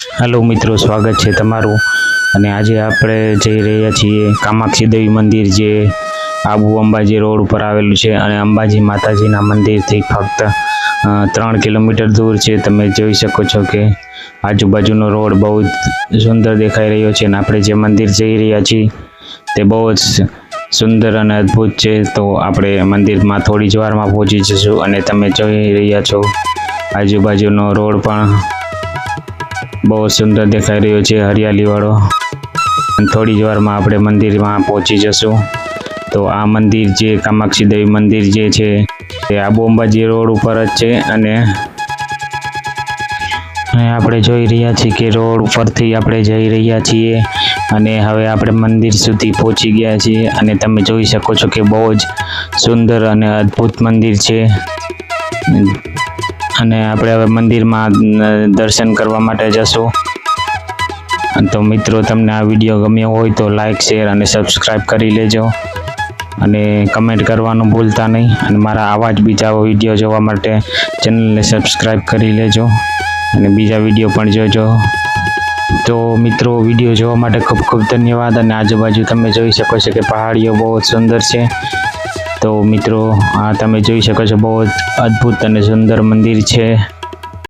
Hello મિત્રો, સ્વાગત છે તમારું. અને આજે આપણે જઈ રહ્યા છીએ કામાક્ષી દેવી મંદિર જે આબુ અંબાજી રોડ ઉપર આવેલું છે અને અંબાજી માતાજીના મંદિરથી ફક્ત ત્રણ કિલોમીટર દૂર છે. તમે જોઈ શકો છો કે આજુબાજુનો રોડ બહુ જ સુંદર દેખાઈ રહ્યો છે અને આપણે જે મંદિર જઈ રહ્યા છીએ તે બહુ જ સુંદર અને અદ્ભુત છે. તો આપણે મંદિરમાં થોડી જ વારમાં પહોંચી જશું અને તમે જોઈ રહ્યા છો આજુબાજુનો રોડ પણ બહુ સુંદર દેખાઈ રહ્યો છે હરિયાળીવાળો થોડી જ વારમાં આપણે મંદિરમાં પહોંચી જશું. તો આ મંદિર જે કામાક્ષી દેવી મંદિર જે છે તે આબુ અંબાજી રોડ ઉપર જ છે અને આપણે જોઈ રહ્યા છીએ કે રોડ ઉપરથી આપણે જઈ રહ્યા છીએ અને હવે આપણે મંદિર સુધી પહોંચી ગયા છીએ અને તમે જોઈ શકો છો કે બહુ જ સુંદર અને અદ્ભુત મંદિર છે. અને આપણે હવે મંદિરમાં દર્શન કરવા માટે જશું. તો મિત્રો, તમને આ વીડિયો ગમ્યો હોય તો લાઇક શેર અને સબસ્ક્રાઈબ કરી લેજો. અને કમેન્ટ કરવાનું ભૂલતા નહીં. અને મારા આવા જ બીજા વીડિયો જોવા માટે ચેનલને સબસ્ક્રાઈબ કરી લેજો. અને બીજા વીડિયો પણ જોજો. તો મિત્રો, વીડિયો જોવા માટે ખૂબ ખૂબ ધન્યવાદ. અને આજુબાજુ તમે જોઈ શકો છો કે પહાડીઓ બહુ જ સુંદર છે. તો મિત્રો આ તમે જોઈ શકો છો બહુ અદ્ભુત અને સુંદર મંદિર છે.